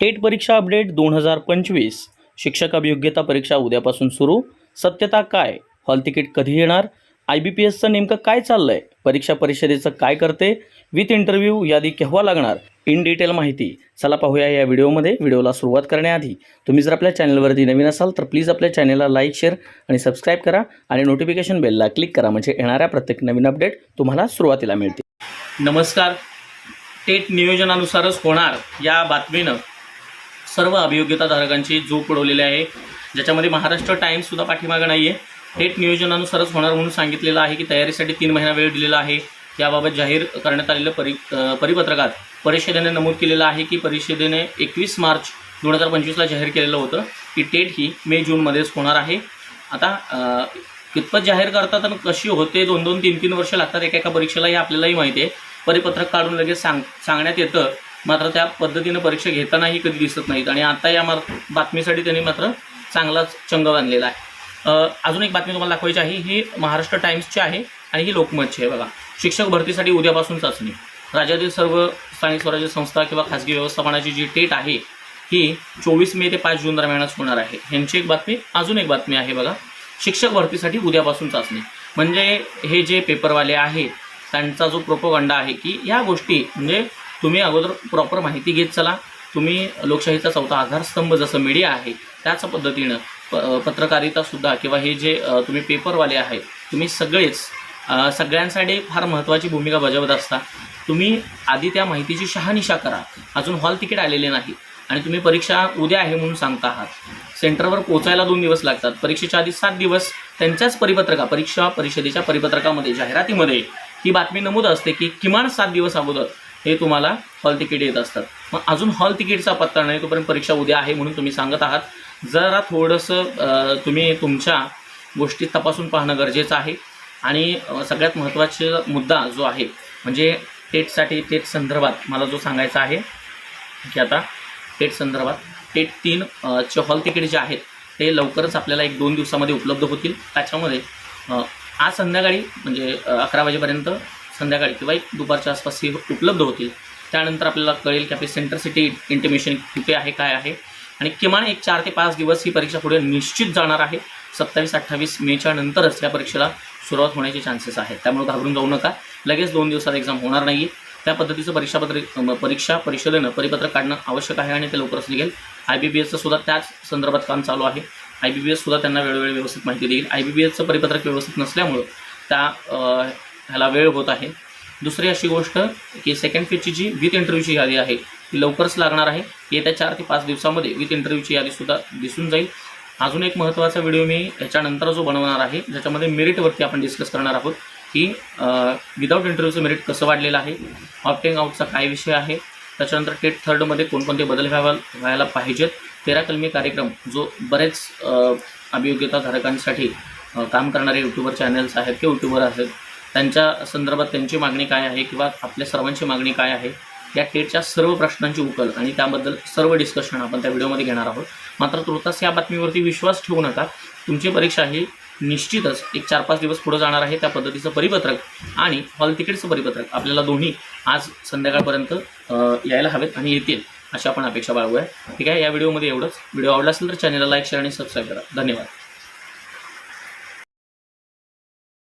TET परीक्षा update दोन हजार पंचवीस. शिक्षक अभियोग्यता परीक्षा उद्यापासून सुरू. सत्यता काय? हॉल तिकीट कधी येणार? आय बी पी एसचं नेमकं काय चाललं आहे परीक्षा परिषदेचं काय करते? विथ इंटरव्ह्यू यादी केव्हा लागणार? इन डिटेल माहिती. चला पाहूया या व्हिडिओमध्ये. व्हिडिओला सुरुवात करण्याआधी तुम्ही जर आपल्या चॅनलवरती नवीन असाल तर प्लीज आपल्या चॅनलला लाईक शेअर आणि सबस्क्राईब करा आणि नोटिफिकेशन बेलला क्लिक करा. म्हणजे येणाऱ्या प्रत्येक नवीन अपडेट तुम्हाला सुरुवातीला मिळतील नमस्कार. टेट नियोजनानुसारच होणार या बातमीनं. सर्व अभियोग्यताधारकांची झोप उडवलेली आहे. ज्याच्यामध्ये महाराष्ट्र टाईम्ससुद्धा पाठीमागं नाही आहे थेट नियोजनानुसारच होणार म्हणून सांगितलेलं आहे की तयारीसाठी तीन महिना वेळ दिलेला आहे. याबाबत जाहीर करण्यात आलेलं परि परिपत्रकात परिषदेने नमूद केलेलं आहे की परिषदेने एकवीस मार्च दोन हजार पंचवीसला जाहीर केलेलं होतं की टेट ही मे जूनमध्येच होणार आहे. आता कितपत जाहीर करतात आणि कशी होते दोन दोन तीन तीन वर्ष लागतात एका एका परीक्षेला हे आपल्यालाही माहिती आहे. परिपत्रक काढून लगेच सांग सांगण्यात येतं. मात्र त्या पद्धतीनं परीक्षा घेतानाही कधी दिसत नाहीत. आणि आता या मार बातमीसाठी त्यांनी मात्र चांगलाच चंग बांधलेला आहे. अजून एक बातमी तुम्हाला दाखवायची आहे. ही महाराष्ट्र टाइम्सची आहे आणि ही लोकमतची आहे बघा. शिक्षक भरतीसाठी उद्यापासून चाचणी. राज्यातील सर्व स्थानिक स्वराज्य संस्था किंवा खाजगी व्यवस्थापनाची जी टेट आहे ही चोवीस मे ते पाच जून दरम्यानच होणार आहे. ह्यांची एक बातमी अजून एक बातमी आहे बघा. शिक्षक भरतीसाठी उद्यापासून चाचणी. म्हणजे हे जे पेपरवाले आहेत त्यांचा जो प्रोपोगंडा आहे की या गोष्टी म्हणजे तुम्ही अगोदर प्रॉपर माहिती घेत चला. तुम्ही लोकशाहीचा चौथा आधारस्तंभ जसं मीडिया आहे त्याच पद्धतीनं प पत्रकारितासुद्धा किंवा हे जे तुम्ही पेपरवाले आहेत तुम्ही सगळेच सगळ्यांसाठी फार महत्त्वाची भूमिका बजावत असता. तुम्ही आधी त्या माहितीची शहानिशा करा. अजून हॉल तिकीट आलेले नाही. आणि तुम्ही परीक्षा उद्या आहे म्हणून सांगता आहात. सेंटरवर पोचायला दोन दिवस लागतात. परीक्षेच्या आधी सात दिवस त्यांच्याच परिपत्रका परीक्षा परिषदेच्या परिपत्रकामध्ये जाहिरातीमध्ये ही बातमी नमूद असते की किमान सात दिवस अगोदर हे तुम्हाला हॉल तिकीट येत असतात. मग अजून हॉल तिकीटचा पत्ता नाही तोपर्यंत परीक्षा उद्या आहे म्हणून तुम्ही सांगत आहात. जरा थोडंसं तुम्ही तुमच्या गोष्टी तपासून पाहणं गरजेचं आहे. आणि सगळ्यात महत्त्वाचा मुद्दा जो आहे म्हणजे टेटसाठी टेट संदर्भात मला जो सांगायचा आहे की आता टेट संदर्भात टेट तीन चे हॉल तिकीट जे आहेत ते लवकरच आपल्याला एक दोन दिवसामध्ये उपलब्ध होतील. त्याच्यामध्ये आज संध्याकाळी म्हणजे अकरा वाजेपर्यंत संध्याकाळी किंवा एक दुपारच्या आसपास हे उपलब्ध होतील. त्यानंतर आपल्याला कळेल की आपली सेंटर सिटी इंटिमेशन कुठे आहे काय आहे. आणि किमान एक चार ते पाच दिवस ही परीक्षा पुढे निश्चित जाणार आहे. सत्तावीस अठ्ठावीस मेच्या नंतरच या परीक्षेला सुरुवात होण्याचे चान्सेस आहेत. त्यामुळे घाबरून जाऊ नका. लगेच दोन दिवसात एक्झाम होणार नाही त्या पद्धतीचं परीक्षापत्र परीक्षा परिषदेनं परिपत्रक काढणं आवश्यक आहे आणि ते लवकरच निघेल. आय बी बी एसचं सुद्धा त्याच संदर्भात काम चालू आहे. आय बी बी एससुद्धा त्यांना वेळोवेळी व्यवस्थित माहिती देईल. आय बी बी एसचं परिपत्रक व्यवस्थित नसल्यामुळं त्या ह्याला वेळ होत आहे. दुसरी अशी गोष्ट की सेकंड फेजची जी विथ इंटरव्ह्यूची यादी आहे ती लवकरच लागणार आहे. येत्या चार ते पाच दिवसामध्ये विथ इंटरव्ह्यूची यादीसुद्धा दिसून जाईल. अजून एक महत्त्वाचा व्हिडिओ मी याच्यानंतर जो बनवणार आहे ज्याच्यामध्ये मेरिटवरती आपण डिस्कस करणार आहोत की विदाऊट इंटरव्ह्यूचं मेरिट कसं वाढलेलं आहे ऑप्टिंग आउटचा काय विषय आहे त्याच्यानंतर टेट थर्डमध्ये कोणकोणते बदल व्हावा व्हायला पाहिजेत तेरा कलमी कार्यक्रम जो बरेच अभियोग्यताधारकांसाठी काम करणारे यूट्यूबर चॅनल्स आहेत किंवा यूट्यूबर आहेत त्यांच्या संदर्भात त्यांची मागणी काय आहे किंवा आपल्या सर्वांची मागणी काय आहे या टेटच्या सर्व प्रश्नांची उकल आणि त्याबद्दल सर्व डिस्कशन आपण त्या व्हिडिओमध्ये घेणार आहोत. मात्र तुर्तास या बातमीवरती विश्वास ठेवू नका. तुमची परीक्षा ही निश्चितच एक चार पाच दिवस पुढं जाणार आहे त्या पद्धतीचं परिपत्रक आणि हॉल तिकीटचं परिपत्रक आपल्याला दोन्ही आज संध्याकाळपर्यंत यायला हवेत आणि येतील अशी आपण अपेक्षा बाळगूया. ठीक आहे या व्हिडिओमध्ये एवढंच. व्हिडिओ आवडला असेल तर चॅनलला लाईक शेअर आणि सबस्क्राईब करा. धन्यवाद.